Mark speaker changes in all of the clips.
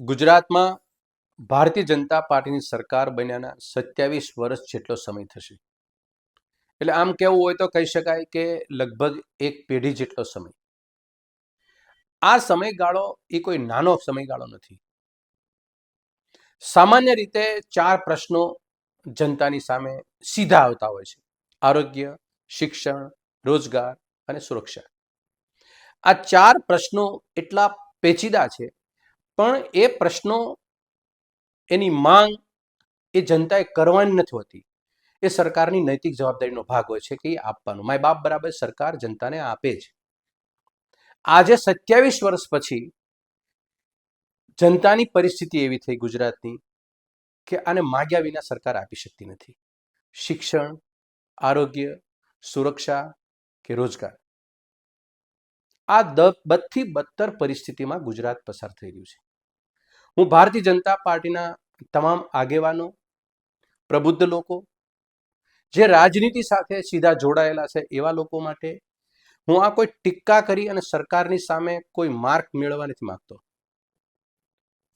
Speaker 1: ગુજરાતમાં ભારતીય જનતા પાર્ટીની સરકાર બન્યાના સત્યાવીસ વર્ષ જેટલો સમય થશે. એટલે આમ કેવું હોય તો કહી શકાય કે લગભગ એક પેઢી જેટલો સમય. આ સમયગાળો એ કોઈ નાનો સમયગાળો નથી. સામાન્ય રીતે ચાર પ્રશ્નો જનતાની સામે સીધા આવતા હોય છે. આરોગ્ય, શિક્ષણ, રોજગાર અને સુરક્ષા. આ ચાર પ્રશ્નો એટલા પેચીદા છે પણ એ પ્રશ્નો, એની માંગ એ જનતાએ કરવાની નથી હોતી. એ સરકારની નૈતિક જવાબદારીનો ભાગ હોય છે કે એ આપવાનું. માય બાપ બરાબર સરકાર જનતાને આપે છે આજે સત્યાવીસ વર્ષ પછી જનતાની પરિસ્થિતિ એવી થઈ ગુજરાતની કે આને માગ્યા વિના સરકાર આપી શકતી નથી. શિક્ષણ, આરોગ્ય, સુરક્ષા કે રોજગાર. આ બદથી બદતર પરિસ્થિતિમાં ગુજરાત પસાર થઈ રહ્યું છે. હું ભારતીય જનતા પાર્ટીના તમામ આગેવાનો, પ્રબુદ્ધ લોકો, જે રાજનીતિ સાથે સીધા જોડાયેલા છે એવા લોકો માટે હું આ કોઈ ટીક્કા કરી અને સરકારની સામે કોઈ માર્ક મેળવવા નથી માંગતો.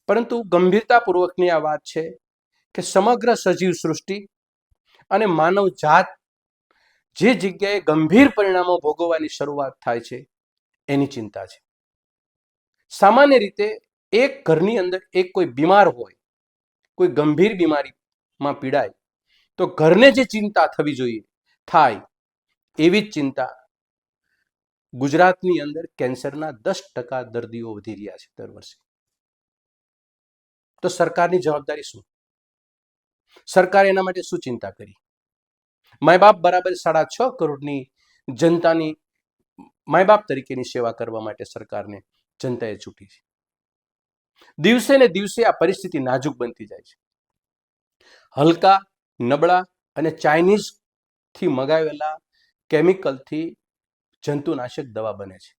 Speaker 1: પરંતુ ગંભીરતાપૂર્વકની આ વાત છે કે સમગ્ર સજીવ સૃષ્ટિ અને માનવ જાત જે જગ્યાએ ગંભીર પરિણામો ભોગવવાની શરૂઆત થાય છે એની ચિંતા છે. સામાન્ય રીતે એક ઘરની અંદર એક કોઈ બીમાર હોય, કોઈ ગંભીર બીમારીમાં પીડાય, તો ઘરને જે ચિંતા થવી જોઈએ, થાય એવી જ ચિંતા ગુજરાતની અંદર કેન્સરના દસ ટકા દર્દીઓ વધી રહ્યા છે દર વર્ષે. તો સરકારની જવાબદારી શું? સરકારે એના માટે શું ચિંતા કરી? માય બાપ બરાબર સાડા છ કરોડની જનતાની માય બાપ તરીકેની સેવા કરવા માટે સરકારને જનતાએ ચૂંટી છે. દિવસે ને દિવસે આ પરિસ્થિતિ નાજુક બનતી જાય છે. હલકા, નબળા અને ચાઇનીઝથી મગાવેલા કેમિકલથી જંતુનાશક દવા બને છે.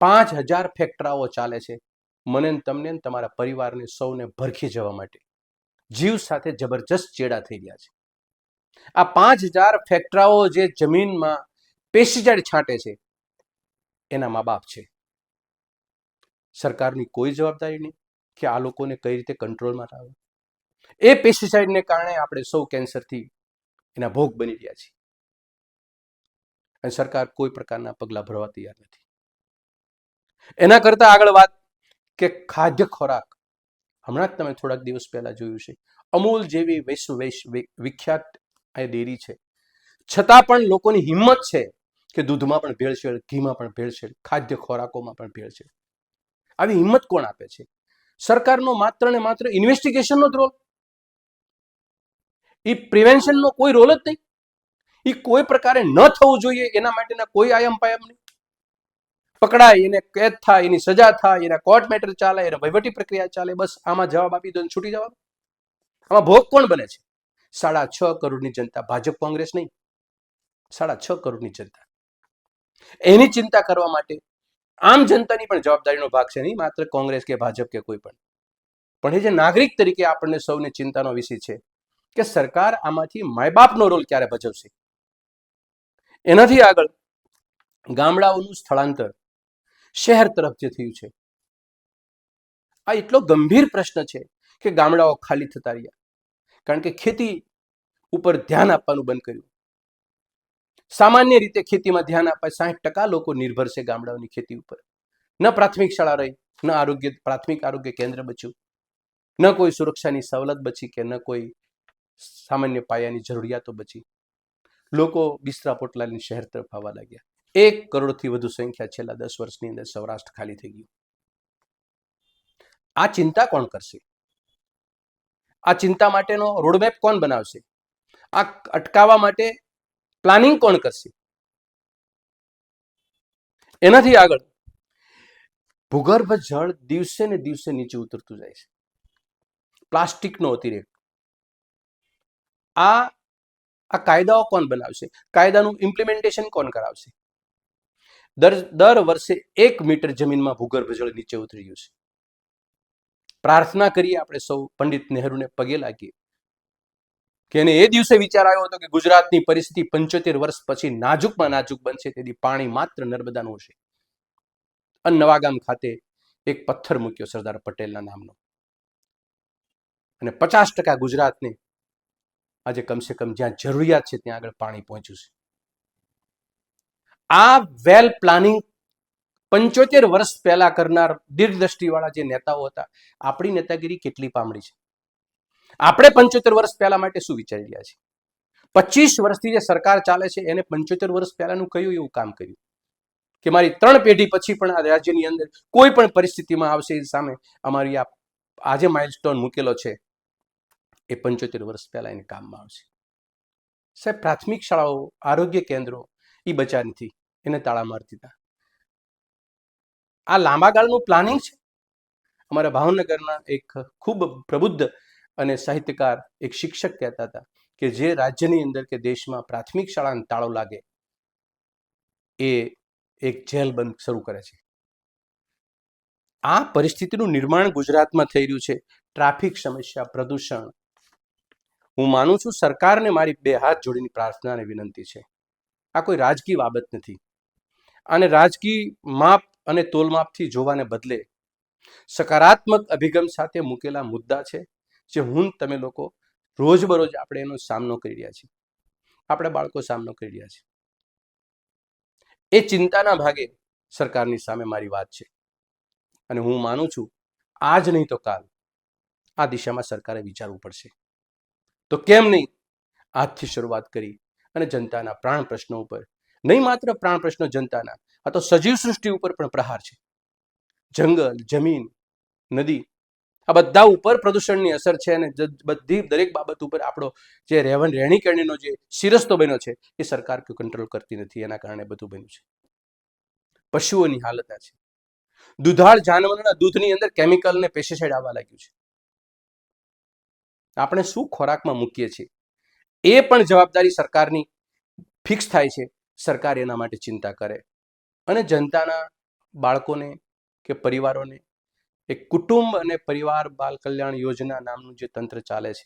Speaker 1: પાંચ હજાર ફેક્ટરાઓ ચાલે છે. મને તમને તમારા પરિવારને સૌને ભરખી જવા માટે. જીવ સાથે જબરજસ્ત ચેડા થઈ ગયા છે. આ પાંચ હજાર ફેક્ટરાઓ જે જમીનમાં પેસ્ટિસાઇડ છાંટે છે એના મા બાપ છે. સરકારની કોઈ જવાબદારી નહીં કે આ લોકોને કઈ રીતે કંટ્રોલમાં લાવે. એ પેસ્ટિસાઇડને કારણે આપણે સૌ કેન્સરથી એના ભોગ બની રહ્યા છીએ. અને સરકાર કોઈ પ્રકારના પગલાં ભરવા તૈયાર નથી. એના કરતાં આગળ વાત કે ખાદ્ય ખોરાક. હમણાં જ તમે થોડાક દિવસ પહેલા જોયું છે. અમૂલ જેવી વિશ્વ વિખ્યાત આ ડેરી છે. છતાં પણ લોકોની હિંમત છે કે દૂધમાં પણ ભેળસેળ, ઘીમાં પણ ભેળસેળ, ખાદ્ય ખોરાકોમાં પણ ભેળસેળ. આવી હિંમત કોણ આપે છે? સરકારનો માત્ર ને માત્ર ઇન્વેસ્ટિગેશનનો જ રોલ એ પ્રિવેન્શનનો કોઈ રોલ જ નહીં? એ કોઈ પ્રકારે ન થવું જોઈએ એના માટેના કોઈ આયમ પાયમ નહીં? પકડાય, એને કેદ થાય, એની સજા થાય, એના કોર્ટ મેટર ચાલે, એને વહીવટી પ્રક્રિયા ચાલે, બસ આમાં જવાબ આપી દો છૂટી જવાબ. આમાં ભોગ કોણ બને છે? સાડા છ કરોડની જનતા, ભાજપ, કોંગ્રેસ નહીં. સાડા છ કરોડની જનતા. એની ચિંતા કરવા માટે આમ જનતાની પણ જવાબદારીનો ભાગ છે નહીં, માત્ર કોંગ્રેસ કે ભાજપ કે કોઈ પણ. પણ એ જે નાગરિક તરીકે આપણને સૌને ચિંતાનો વિષય છે કે સરકાર આમાંથી માય બાપનો રોલ ક્યારે ભજવશે? એનાથી આગળ ગામડાઓનું સ્થળાંતર શહેર તરફ જે થયું છે, આ એટલો ગંભીર પ્રશ્ન છે કે ગામડાઓ ખાલી થતા રહ્યા. કારણ કે ખેતી ઉપર ધ્યાન આપવાનું બંધ કર્યું. સામાન્ય રીતે ખેતીમાં ધ્યાન અપાય સાહીઠ ટકા લોકો નિર્ભર છે ગામડાઓની ખેતી ઉપર. ન પ્રાથમિક શાળા રહી, ન આરોગ્ય, પ્રાથમિક આરોગ્ય કેન્દ્ર બચ્યું. ન કોઈ સુરક્ષાની સવલત બચી કે ન કોઈ સામાન્ય પાયાની જરૂરિયાતો બચી. લોકો બિસ્તરા પોટલાની શહેર તરફ આવવા લાગ્યા. એક કરોડથી વધુ સંખ્યા છેલ્લા દસ વર્ષની અંદર સૌરાષ્ટ્ર ખાલી થઈ ગયું. આ ચિંતા કોણ કરશે? આ ચિંતા માટેનો રોડમેપ કોણ બનાવશે? આ અટકાવવા માટે પ્લાનિંગ કોણ કરશે? એનાથી આગળ. ભૂગર્ભ જળ દિવસે ને દિવસે નીચે ઉતરતું જાય છે. પ્લાસ્ટિકનો અતિરેક. આ આ કાયદાઓ કોણ બનાવશે? કાયદાનું ઇમ્પ્લિમેન્ટેશન કોણ કરાવશે? દર દર વર્ષે એક મીટર જમીનમાં ભૂગર્ભ જળ નીચે ઉતરી ગયું છે. પ્રાર્થના કરીએ આપણે સૌ પંડિત નહેરુને પગે લાગીએ. કે એને એ દિવસે વિચાર આવ્યો હતો કે ગુજરાતની પરિસ્થિતિ પંચોતેર વર્ષ પછી નાજુકમાં નાજુક બનશે, તેથી પાણી માત્ર નર્મદાનું હશે. અને નવાગામ ખાતે એક પથ્થર મૂક્યો સરદાર પટેલના નામનો. અને પચાસ ટકા ગુજરાતને આજે કમસે કમ જ્યાં જરૂરિયાત છે ત્યાં આગળ પાણી પહોંચ્યું છે. આ વેલ પ્લાનિંગ પંચોતેર વર્ષ પહેલા કરનાર દીર્ઘદ્રષ્ટિવાળા જે નેતાઓ હતા, આપણી નેતાગીરી કેટલી પામડી છે? આપણે પંચોતેર વર્ષ પહેલા માટે શું વિચારી રહ્યા છીએ? પચીસ વર્ષથી જે સરકાર ચાલે છે, એને પંચોતેર વર્ષ પહેલાનું કયું એવું કામ કર્યું? કે મારી ત્રણ પેઢી પછી પણ આ રાજ્યની અંદર કોઈ પણ પરિસ્થિતિમાં આવશે એ સામે અમારી આ, આજે માઇલસ્ટોન મૂકેલો છે, એ પંચોતેર વર્ષ પહેલા એને કામમાં આવશે. સાહેબ, પ્રાથમિક શાળાઓ, આરોગ્ય કેન્દ્રો એ બચા નથી, એને તાળા મારતી દીધા આ લાંબા ગાળનું પ્લાનિંગ છે. અમારા ભાવનગરના એક ખૂબ પ્રબુદ્ધ અને સાહિત્યકાર એક શિક્ષક કહેતા હતા કે જે રાજ્યની અંદર કે દેશમાં પ્રાથમિક શાળાને તાળો લાગે, એ એક જેલ બંધ શરૂ કરે છે. આ પરિસ્થિતિનું નિર્માણ ગુજરાતમાં થઈ રહ્યું છે. ટ્રાફિક સમસ્યા, પ્રદૂષણ. હું માનું છું સરકારને મારી બે હાથ જોડીની પ્રાર્થના અને વિનંતી છે. આ કોઈ રાજકીય બાબત નથી. અને રાજકીય માપ અને તોલમાપથી જોવાને બદલે સકારાત્મક અભિગમ સાથે મૂકેલા મુદ્દા છે. જે હું તમે લોકો રોજબરોજ આપણે એનો સામનો કરી રહ્યા છીએ. આપણે બાળકો સામનો કરી રહ્યા છે. એ ચિંતાના ભાગે સરકારની સામે મારી વાત છે. અને હું માનું છું, આજ નહીં તો કાલ આ દિશામાં સરકારે વિચારવું પડશે. તો કેમ નહીં આજથી શરૂઆત કરી અને જનતાના પ્રાણ પ્રશ્નો ઉપર, નહીં માત્ર પ્રાણ પ્રશ્નો જનતાના, આ તો સજીવ સૃષ્ટિ ઉપર પણ પ્રહાર છે. જંગલ, જમીન, નદી આ બધા ઉપર પ્રદૂષણની અસર છે અને બધી દરેક બાબત ઉપર આપણો જે રહેવન રહેણી કહેણીનો જે શિરસ્તો બન્યો છે, એ સરકાર કંટ્રોલ કરતી નથી. એના કારણે બધું બન્યું છે. પશુઓની હાલત આ છે. દુધાળ જાનવરોના દૂધની અંદર કેમિકલ ને પેસ્ટિસાઇડ આવવા લાગ્યું છે. આપણે શું ખોરાકમાં મૂકીએ છીએ? એ પણ જવાબદારી સરકારની ફિક્સ થાય છે. સરકાર એના માટે ચિંતા કરે. અને જનતાના બાળકોને કે પરિવારોને એક કુટુંબ અને પરિવાર બાલ કલ્યાણ યોજના નામનું જે તંત્ર ચાલે છે,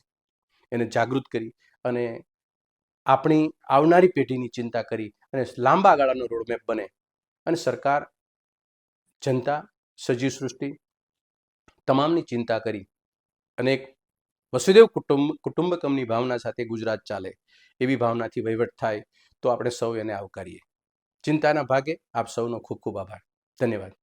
Speaker 1: એને જાગૃત કરી અને આપણી આવનારી પેઢીની ચિંતા કરી અને લાંબા ગાળાનો રોડમેપ બને અને સરકાર, જનતા, સજીવ સૃષ્ટિ તમામની ચિંતા કરી અને એક વસુદેવ કુટુંબ, કુટુંબકમની ભાવના સાથે ગુજરાત ચાલે એવી ભાવનાથી વહીવટ થાય તો આપણે સૌ એને આવકારીએ. ચિંતાના ભાગે આપ સૌનો ખૂબ ખૂબ આભાર. ધન્યવાદ.